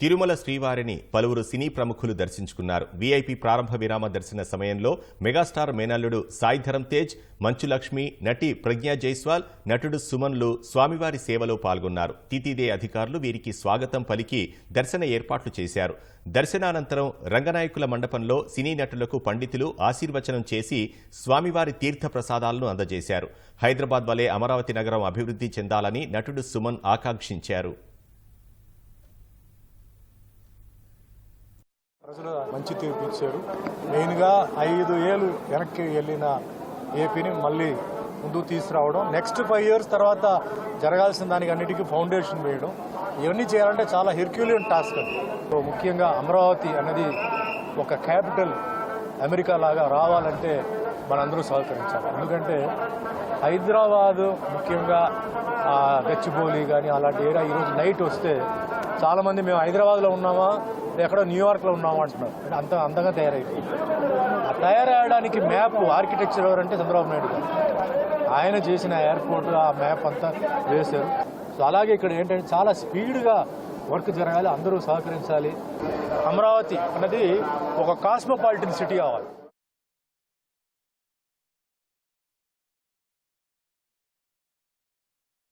తిరుమల శ్రీవారిని పలువురు సినీ ప్రముఖులు దర్శించుకున్నారు. వీఐపీ ప్రారంభ విరామ దర్శన సమయంలో మెగాస్టార్ మేనల్లుడు సాయిధరం తేజ్ మంచులక్ష్మి నటి ప్రజ్ఞా జైస్వాల్ నటుడు సుమన్లు స్వామివారి సేవలో పాల్గొన్నారు. తితిదే అధికారులు వీరికి స్వాగతం పలికి దర్శన ఏర్పాట్లు చేశారు. దర్శనానంతరం రంగనాయకుల మండపంలో సినీ నటులకు పండితులు ఆశీర్వచనం చేసి స్వామివారి తీర్థ ప్రసాదాలను అందజేశారు. హైదరాబాద్ వలె అమరావతి నగరం అభివృద్ధి చెందాలని నటుడు సుమన్ ఆకాంక్షించారు. ప్రజలు మంచి తీర్పు ఇచ్చారు. మెయిన్గా ఐదు ఏళ్ళు వెనక్కి వెళ్ళిన ఏపీని మళ్ళీ ముందుకు తీసుకురావడం నెక్స్ట్ ఫైవ్ ఇయర్స్ తర్వాత జరగాల్సిన దానికి అన్నిటికీ ఫౌండేషన్ వేయడం ఇవన్నీ చేయాలంటే చాలా హెర్క్యూలియన్ టాస్క్ అది. సో ముఖ్యంగా అమరావతి అనేది ఒక క్యాపిటల్ అమెరికా లాగా రావాలంటే మనందరూ సహకరించాలి. ఎందుకంటే హైదరాబాదు ముఖ్యంగా గచ్చిబౌలి కానీ అలాంటి ఏరియా ఈరోజు నైట్ వస్తే చాలామంది మేము హైదరాబాద్లో ఉన్నామా ఎక్కడో న్యూయార్క్లో ఉన్నామా అంటున్నారు. అంత అందంగా తయారైపోయింది ఆ తయారయ్యడానికి మ్యాప్ ఆర్కిటెక్చర్ ఎవరంటే చంద్రబాబు నాయుడు గారు. ఆయన చేసిన ఎయిర్పోర్ట్ ఆ మ్యాప్ అంతా వేశారు. సో అలాగే ఇక్కడ ఏంటంటే చాలా స్పీడ్గా వర్క్ జరగాలి అందరూ సహకరించాలి. అమరావతి అన్నది ఒక కాస్మోపాలిటన్ సిటీ కావాలి.